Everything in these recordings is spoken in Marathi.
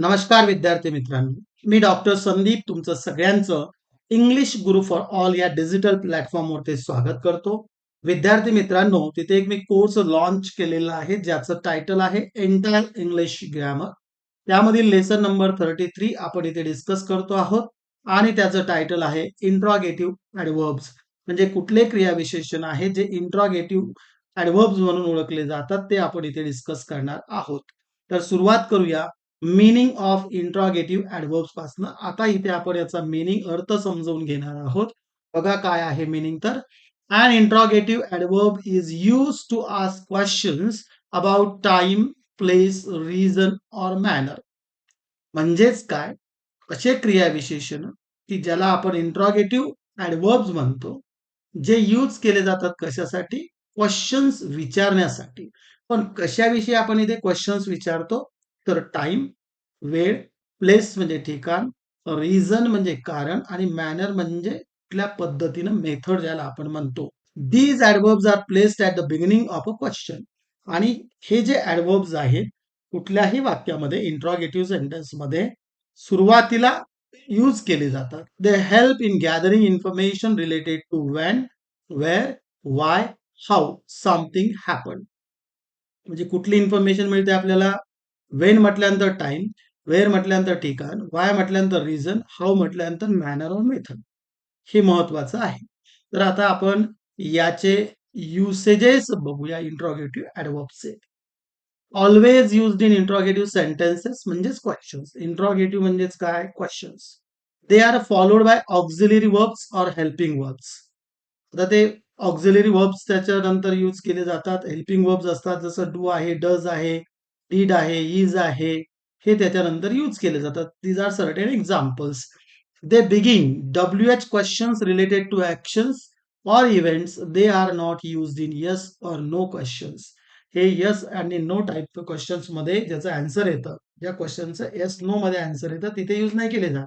नमस्कार विद्यार्थी मित्रांनो. मी डॉक्टर संदीप तुमचं सगळ्यांचं इंग्लिश गुरु फॉर ऑल या डिजिटल प्लॅटफॉर्मवरती स्वागत करतो. विद्यार्थी मित्रांनो तिथे एक मी कोर्स लॉन्च केलेला आहे ज्याचं टायटल आहे एंटायर इंग्लिश ग्रॅमर त्यामधील लेसन नंबर थर्टी थ्री आपण इथे डिस्कस करतो आहोत. आणि त्याचं टायटल आहे इंट्रॉगेटिव्ह ऍडवर्ब्स म्हणजे कुठले क्रियाविशेषण आहे जे इंट्रॉगेटिव्ह ऍडवर्ब्स म्हणून ओळखले जातात ते आपण इथे डिस्कस करणार आहोत. तर सुरुवात करूया. मिनिंग ऑफ इंट्रॉगेटिव्ह ऍडवर्ब्स पासन. आता इथे आपण याचा मिनिंग अर्थ समजवून घेणार आहोत. बघा काय आहे मिनिंग तर. And interrogative adverb is use to ask questions about time place reason or manner म्हणजेच काय? असे क्रियाविशेषण? की ज्याला आपण इंट्रॉगेटिव्ह ऍडवर्ब्स म्हणतो. जे यूज केले जातात कशासाठी? क्वेश्चन्स विचारण्यासाठी. पण कशाविषयी आपण इथे क्वेश्चन्स विचारतो? तर टाइम वेळ प्लेस म्हणजे ठिकाण रिझन म्हणजे कारण आणि मॅनर म्हणजे कुठल्या पद्धतीनं मेथड ज्याला आपण म्हणतो. These adverbs are placed at the beginning of a question आणि हे जे ऍडवर्ब्स आहेत कुठल्याही वाक्यामध्ये इंट्रॉगेटिव्ह सेंटेन्समध्ये सुरुवातीला यूज केले जातात. They help in gathering information related to when where why how something happen म्हणजे कुठली इन्फॉर्मेशन मिळते आपल्याला? वेन म्हटल्यानंतर टाइम वेअर म्हटल्यानंतर ठिकाण वाय म्हटल्यानंतर रिझन हाऊ म्हटल्यानंतर मॅनर ऑर मेथड हे महत्वाचं आहे. तर आता आपण याचे युसेजेस बघूया interrogative ऍडवर्बचे always used in interrogative sentences म्हणजेच क्वेश्चन्स इंट्रॉगेटिव्ह म्हणजेच काय? Questions they are followed by auxiliary verbs or helping verbs आता ते ऑक्झिलरी वर्ब्स त्याच्यानंतर यूज केले जातात. हेल्पिंग वर्ब्स असतात. जसं डू आहे डज आहे. डीड आहे इज आहे हे त्याच्यानंतर यूज केले जातात. These are certain examples they begin W H questions related to actions or events they are not use in yes or no questions हे यस आणि नो टाईप क्वेश्चन्समध्ये ज्याचं आन्सर येतं. ज्या क्वेश्चनचं येस नो मध्ये आन्सर येतं तिथे यूज नाही केले जात.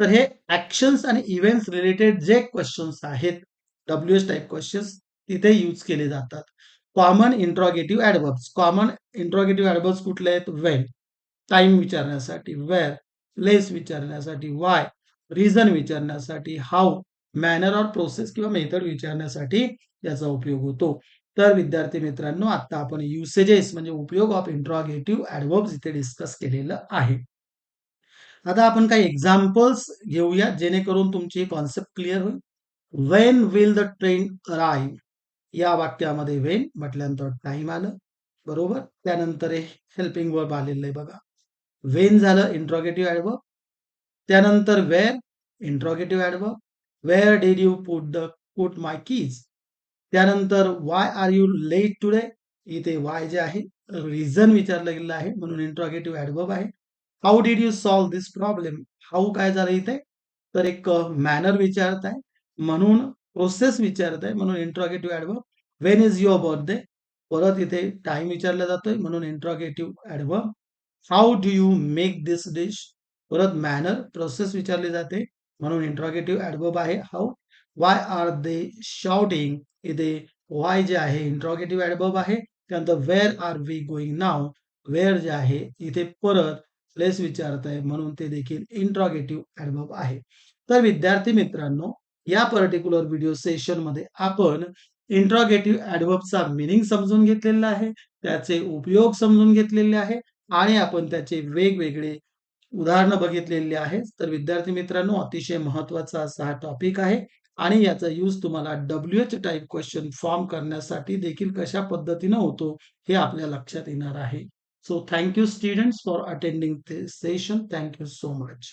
तर हे ऍक्शन्स आणि इव्हेंट्स रिलेटेड जे क्वेश्चन्स आहेत डब्ल्यू एस टाईप क्वेश्चन्स तिथे यूज केले जातात. Common interrogative adverbs common interrogative adverbs कुठले आहेत? वेन टाइम विचारण्यासाठी. वेअर प्लेस विचारण्यासाठी. वाय रिझन विचारण्यासाठी. हाऊ मॅनर ऑर प्रोसेस किंवा मेथड विचारण्यासाठी याचा उपयोग होतो. तर विद्यार्थी मित्रांनो आता आपण युसेजेस म्हणजे उपयोग ऑफ इंट्रॉगेटिव्ह ऍडव्हर्ब्स इथे डिस्कस केलेलं आहे. आता आपण काही एक्झाम्पल्स घेऊया जेणेकरून तुमची कॉन्सेप्ट क्लिअर होईल. When will the train arrive या वाक्यामध्ये वेन म्हटल्यानंतर टाइम आलं. बरोबर? त्यानंतर हेल्पिंग वर्ब आलेलं आहे बघा. वेन झालं इंट्रॉगेटिव्ह ऍडवर्ब त्यानंतर where interrogative adverb where did you put the put my keys त्यानंतर why are you late today इथे वाय जे आहे रिझन विचारलं गेलं आहे म्हणून इंट्रॉगेटिव्ह ऍडवर्ब आहे. How did you solve this problem how काय झालं इथे? तर एक मॅनर विचारत आहे. म्हणून प्रोसेस विचारत आहे म्हणून interrogative adverb when is your birthday परत इथे टाइम विचारला जातोय म्हणून interrogative adverb how do you make this dish परत मॅनर प्रोसेस विचारली जाते म्हणून इंट्रॉगेटिव्ह ऍडवर्ब आहे. How why are they shouting इथे वाय जे आहे इंट्रॉगेटिव्ह ऍडवर्ब आहे. त्यानंतर where are we going now where जे आहे इथे परत प्लेस विचारत आहे म्हणून ते देखील इंट्रॉगेटिव्ह ऍडवर्ब आहे. तर विद्यार्थी मित्रांनो या पर्टिक्युलर व्हिडिओ सेशनमध्ये आपण इंट्रॉगेटिव्ह ऍडवर्बचा मिनिंग समजून घेतलेला आहे त्याचे उपयोग समजून घेतलेले आहे आणि आपण त्याचे वेगवेगळे उदाहरणं बघितलेली आहेत. तर विद्यार्थी मित्रांनो अतिशय महत्त्वाचा असा हा टॉपिक आहे आणि याचा यूज तुम्हाला W H type question form करण्यासाठी देखील कशा पद्धतीनं होतो हे आपल्या लक्षात येणार आहे. So thank you students for attending session thank you so much